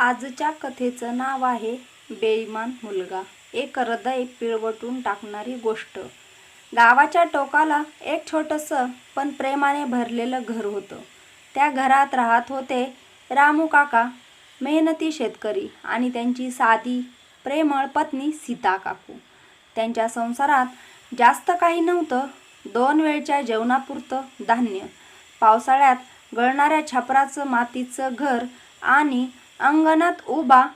आजच्या कथेचं नाव आहे बेईमान मुलगा. एक हृदय पिळवटून टाकणारी गोष्ट. गावाच्या टोकाला एक छोटंसं पण प्रेमाने भरलेलं घर होतं. त्या घरात राहत होते रामू काका मेहनती शेतकरी आणि त्यांची साधी प्रेमळ पत्नी सीता काकू. त्यांच्या संसारात जास्त काही नव्हतं दोन वेळच्या जेवणापुरतं धान्य. पावसाळ्यात गळणाऱ्या छपराचं मातीचं घर आणि अंगणात उभा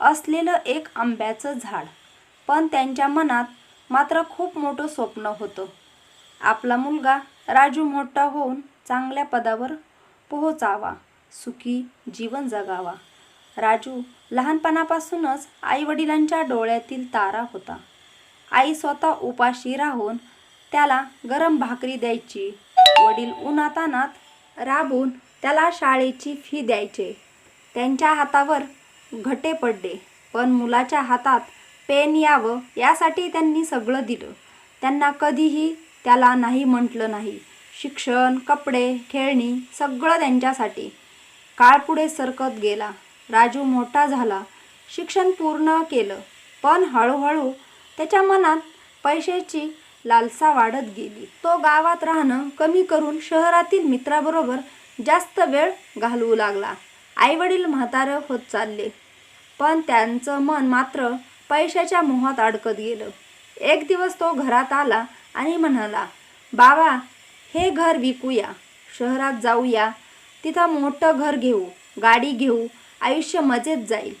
असलेलं एक आंब्याचं झाड. पण त्यांच्या मनात मात्र खूप मोठं स्वप्न होतं. आपला मुलगा राजू मोठा होऊन चांगल्या पदावर पोहोचावा सुखी जीवन जगावा. राजू लहानपणापासूनच आईवडिलांच्या डोळ्यातील तारा होता. आई स्वतः उपाशी राहून त्याला गरम भाकरी द्यायची वडील उन्हातानात राबून त्याला शाळेची फी द्यायचे. त्यांच्या हातावर घटे पडले. पण मुलाच्या हातात पेन यावं यासाठी त्यांनी सगळं दिलं. त्यांना कधीही त्याला नाही म्हटलं नाही. शिक्षण कपडे खेळणी सगळं त्यांच्यासाठी. काळ पुढे सरकत गेला. राजू मोठा झाला. शिक्षण पूर्ण केलं. पण हळूहळू त्याच्या मनात पैशाची लालसा वाढत गेली. तो गावात राहणं कमी करून शहरातील मित्राबरोबर जास्त वेळ घालवू लागला. आईवडील म्हातारं होत चालले. पण त्यांचं मन मात्र पैशाच्या मोहात अडकत गेलं. एक दिवस तो घरात आला आणि म्हणाला बाबा हे घर विकूया शहरात जाऊया. तिथं मोठं घर घेऊ गाडी घेऊ आयुष्य मजेत जाईल.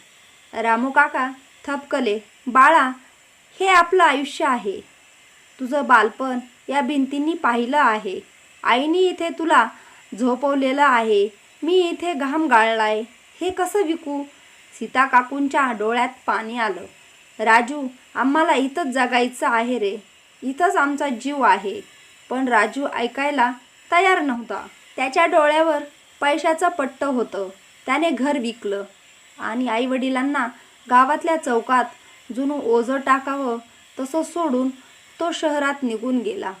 रामू काका थपकले. बाळा हे आपलं आयुष्य आहे. तुझं बालपण या भिंतींनी पाहिलं आहे. आईने इथे तुला झोपवलेलं आहे. मी इथे घाम गाळलाय. हे कसं विकू? सीता काकूंच्या डोळ्यात पाणी आलं. राजू आम्हाला इथंच जगायचं आहे रे. इथंच आमचा जीव आहे. पण राजू ऐकायला तयार नव्हता. त्याच्या डोळ्यावर पैशाचं पट्ट होतं. त्याने घर विकलं. आणि आईवडिलांना गावातल्या चौकात जुनं ओझं टाकावं तसं सोडून तो शहरात निघून गेला.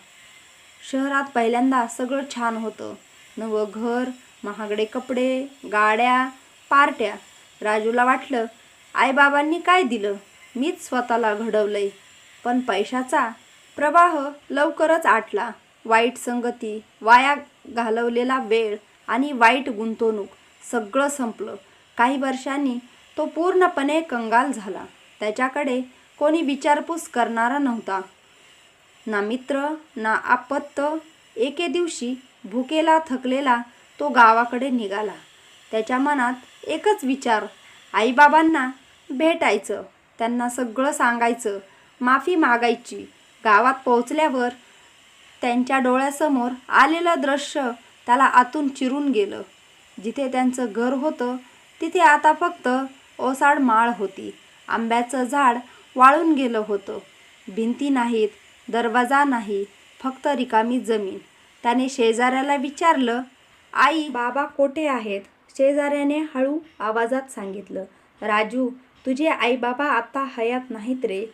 शहरात पहिल्यांदा सगळं छान होतं. नवं घर महागडे कपडे गाड्या पार्ट्या. राजूला वाटलं आईबाबांनी काय दिलं? मीच स्वतःला घडवलंय. पण पैशाचा प्रवाह लवकरच आटला. वाईट संगती वाया घालवलेला वेळ आणि वाईट गुंतवणूक सगळं संपलं. काही वर्षांनी तो पूर्णपणे कंगाल झाला. त्याच्याकडे कोणी विचारपूस करणारा नव्हता. ना मित्र ना आपत्त. एके दिवशी भुकेला थकलेला तो गावाकडे निघाला. त्याच्या मनात एकच विचार आईबाबांना भेटायचं त्यांना सगळं सांगायचं माफी मागायची. गावात पोहोचल्यावर त्यांच्या डोळ्यासमोर आलेलं दृश्य त्याला आतून चिरून गेलं. जिथे त्यांचं घर होतं तिथे आता फक्त ओसाड माळ होती. आंब्याचं झाड वाळून गेलं होतं. भिंती नाहीत दरवाजा नाही फक्त रिकामी जमीन. त्याने शेजाऱ्याला विचारलं आई बाबा कोठे आहेत? शेजाऱ्याने हळू आवाजात सांगितलं राजू तुझे आई बाबा आता हयात नाहीत रे.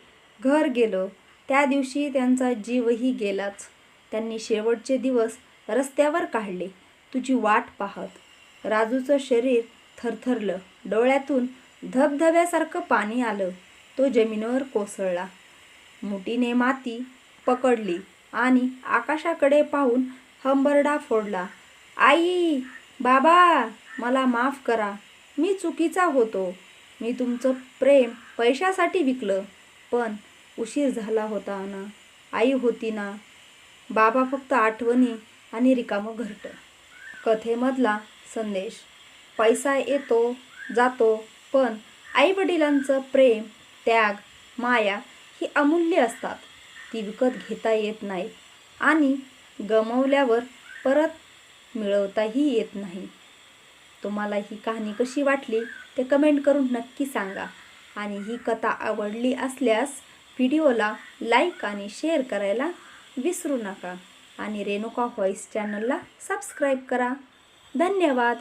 घर गेलं. त्या दिवशी त्यांचा जीवही गेलाच. त्यांनी शेवटचे दिवस रस्त्यावर काढले. तुझी वाट पाहत. राजूचं शरीर थरथरलं. डोळ्यातून धबधब्यासारखं पाणी आलं. तो जमिनीवर कोसळला. मुठीने माती पकडली आणि आकाशाकडे पाहून हंबरडा फोडला. आई बाबा मला माफ करा. मी चुकीचा होतो. मी तुमचं प्रेम पैशासाठी विकलं पण उशीर झाला होता ना. आई होती ना. बाबा फक्त आठवणी आणि रिकामं घरटं. कथेमधला संदेश. पैसा येतो जातो पण आईवडिलांचं प्रेम त्याग माया ही अमूल्य असतात. ती विकत घेता येत नाही आणि गमवल्यावर परत मिळवताही येत नाही. तुम्हाला ही कहाणी कशी वाटली ते कमेंट करून नक्की सांगा. आणि ही कथा आवडली असल्यास व्हिडिओला लाईक आणि शेअर करायला विसरू नका. आणि रेणुका व्हॉईस चॅनलला सबस्क्राईब करा. धन्यवाद.